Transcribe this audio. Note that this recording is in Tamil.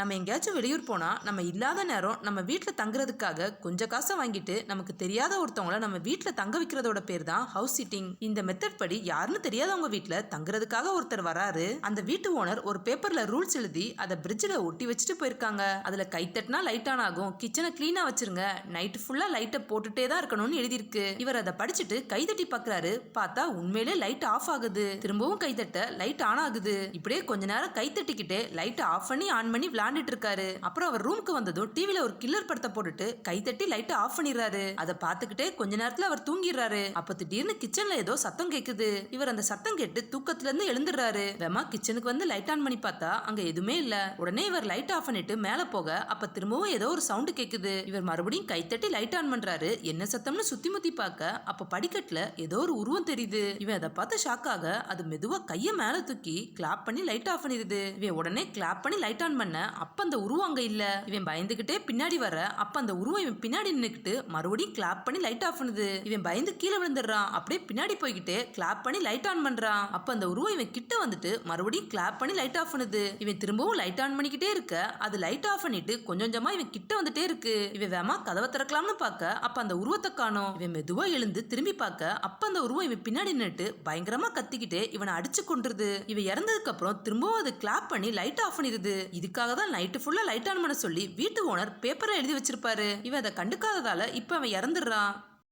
நம்ம எங்கேயாச்சும் வெளியூர் போனால் நம்ம இல்லாத நேரம் நம்ம வீட்டில் தங்குறதுக்காக கொஞ்சம் காசை வாங்கிட்டு நமக்கு தெரியாத ஒருத்தவங்கள நம்ம வீட்டில் தங்க வைக்கிறதோட பேர் தான் ஹவுஸ் சிட்டிங் இந்த மெத்தட் படி யாருன்னு தெரியாதவங்க வீட்டில் தங்குறதுக்காக ஒருத்தர் வராரு. அந்த வீட்டு ஓனர் ஒரு பேப்பரில் ரூல்ஸ் எழுதி அதை பிரிட்ஜில் ஒட்டி வச்சுட்டு போயிருக்காங்க. அதில் கை தட்டினா லைட் ஆன் ஆகும். கிச்சனை க்ளீனாக வச்சிருங்க. நைட் ஃபுல்லாக லைட்டை போட்டுட்டே தான் இருக்கணும்னு எழுதியிருக்கு. இவர் அதை படிச்சுட்டு கை தட்டி பார்த்தா உண்மையிலே லைட் ஆஃப் ஆகுது. திரும்பவும் கை தட்ட லைட் ஆன் ஆகுது. இப்படியே கொஞ்ச நேரம் கை தட்டிக்கிட்டே லைட் ஆஃப் பண்ணி ஆன் பண்ணி விளையாண்டுட்டு இருக்காரு அப்புறம் அவர் ரூமுக்கு வந்ததும் டிவில ஒரு கில்லர் படத்தை போட்டுட்டு கை தட்டி லைட்டை ஆஃப் பண்ணிடுறாரு. அதை பார்த்துக்கிட்டே கொஞ்ச நேரத்துல அவர் தூங்கிடுறாரு. அப்ப திடீர்னு கிச்சன்ல ஏதோ சத்தம் கேக்குது. இவர் அந்த சத்தம் கேட்டு தூக்கத்துல இருந்து எழுந்துடுறாரு. வேமா கிச்சனுக்கு வந்து லைட் ஆன் பண்ணி பார்த்தா அங்க எதுவுமே இல்ல. உடனே இவர் லைட் ஆஃப் பண்ணிட்டு மேல போக அப்ப திரும்பவும் ஏதோ ஒரு சவுண்ட் கேக்குது. இவர் மறுபடியும் கை தட்டி லைட் ஆன் பண்றாரு. என்ன சத்தம்னு சுத்தி முத்தி பார்க்க அப்ப படிக்கட்டுல ஏதோ ஒரு உருவம் தெரியுது. இவன் அதை பார்த்து ஷாக் ஆக அது மெதுவா கைய மேல தூக்கி கிளாப் பண்ணி லைட் ஆஃப் பண்ணிடுது. இவன் உடனே கிளாப் பண்ணி லைட் ஆன் பண்ண அப்ப அந்த உருவம் அங்க இல்ல. இவன் பயந்துகிட்டே பின்னாடி வர அப்ப அந்த உருவம் இவன் பின்னாடி நின்னுக்கிட்டு மறுபடியும் கிளாப் பண்ணி லைட் ஆஃப் பண்ணுது. இவன் பயந்து கீழே விழுந்துடுறான். அப்படியே பின்னாடி போய்கிட்டு கிளாப் பண்ணி லைட் ஆன் பண்றான். அப்ப அந்த உருவம் இவன் கிட்ட வந்துட்டு மறுபடியும் கிளாப் பண்ணி லைட் ஆஃப் பண்ணுது. இவன் திரும்பவும் லைட் ஆன் பண்ணிக்கிட்டே இருக்க. அது லைட் ஆஃப் பண்ணிட்டு கொஞ்சம் கொஞ்சமா இவன் கிட்ட வந்துட்டே இருக்கு. இவன் வேமா கதவை திறக்கலாம்னு பார்க்க அப்ப அந்த உருவத்தை காணோம். இவன் மெதுவா எழுந்து திரும்பி பார்க்க அப்ப அந்த உருவம் இவன் பின்னாடி நின்றுட்டு பயங்கரமா கத்திக்கிட்டே இவனை அடிச்சு கொண்டுருது இவன் இறந்ததுக்கு அப்புறம் திரும்பவும் அது கிளாப் பண்ணி லைட் ஆஃப் பண்ணிருது. இதுக்காக தான் நைட்டு ஃபுல்லாக லைட் ஆன் பண்ண சொல்லி வீட்டு ஓனர் பேப்பரை எழுதி வச்சிருப்பாரு. இவன் அதை கண்டுக்காததால இப்போ அவன் இறந்துடுறான்.